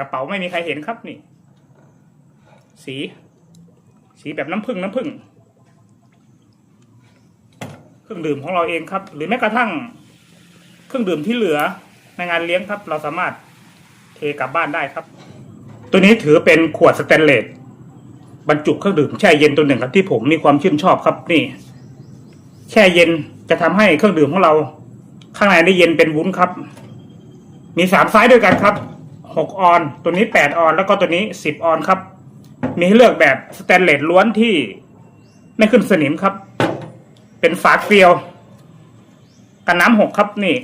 กระเป๋าไม่มีใครเห็นครับนี่ สี สีแบบน้ำผึ้งน้ำผึ้งเครื่องดื่มของเราเองครับ หรือแม้กระทั่ง เครื่องดื่มที่เหลือในงานเลี้ยงครับ เราสามารถเทกลับบ้านได้ครับ ตัวนี้ถือเป็นขวดสแตนเลสบรรจุเครื่องดื่มแช่เย็นตัวหนึ่งครับที่ผมมีความชื่นชอบครับนี่ แช่เย็นจะทำให้เครื่องดื่มของเรา ข้างในได้เย็นเป็นวุ้นครับ มีสามไซส์ด้วยกันครับ หกออน ตัวนี้แปดออน แล้วก็ตัวนี้สิบออนครับ มีให้เลือกแบบสแตนเลสล้วนที่ไม่ขึ้นสนิมครับ เป็นฝาเกลียว กันน้ำหกครับนี่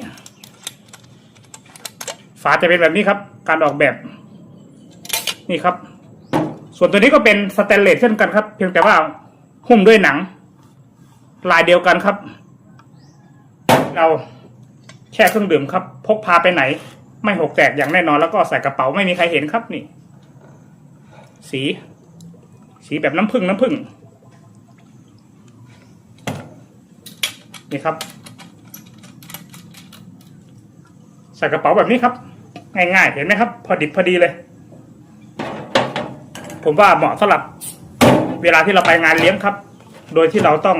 ฝาจะเป็นแบบนี้ครับ การออกแบบ นี่ครับ ส่วนตัวนี้ก็เป็นสแตนเลสเช่นกันครับ เพียงแต่ว่าหุ้มด้วยหนัง ลายเดียวกันครับ เราแช่เครื่องดื่มครับ พกพาไปไหน ไม่หกแตกอย่างแน่นอนแล้วก็ใส่กระเป๋าไม่มีใครเห็นครับนี่ สี สีแบบน้ำผึ้งน้ำผึ้งนี่ครับ ใส่กระเป๋าแบบนี้ครับ ง่ายๆ เห็นไหมครับ พอดิบพอดีเลย ผมว่าเหมาะสำหรับ เวลาที่เราไปงานเลี้ยงครับ โดยที่เราต้อง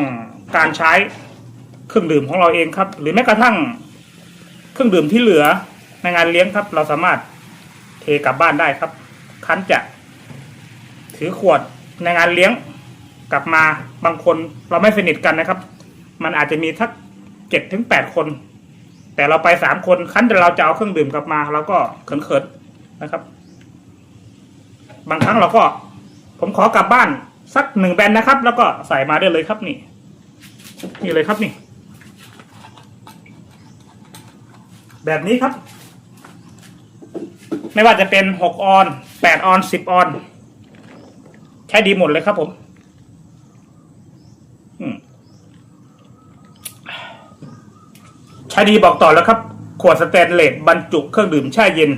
การใช้เครื่องดื่มของเราเองครับ หรือแม้กระทั่ง เครื่องดื่มที่เหลือ ในงานเลี้ยงครับ เราสามารถเทกลับบ้านได้ครับ คันจะถือขวดในงานเลี้ยงกลับมาบางคนเราไม่สนิทกันนะครับ มันอาจจะมีทักเจ็ดถึงแปดคน แต่เราไปสามคนคันแต่เราจะเอาเครื่องดื่มกลับมาเราก็เขินๆนะครับ บางครั้งเราก็ ผมขอกลับบ้านสักหนึ่งแบนนะครับ แล้วก็ใส่มาได้เลยครับนี่ นี่เลยครับนี่ แบบนี้ครับ ไม่ว่าจะเป็นหกออนแปดออนสิบออน ใช้ดีหมดเลยครับผมอืมใช้ดีบอกต่อแล้วครับ ขวดสแตนเลสบรรจุเครื่องดื่มแช่เย็น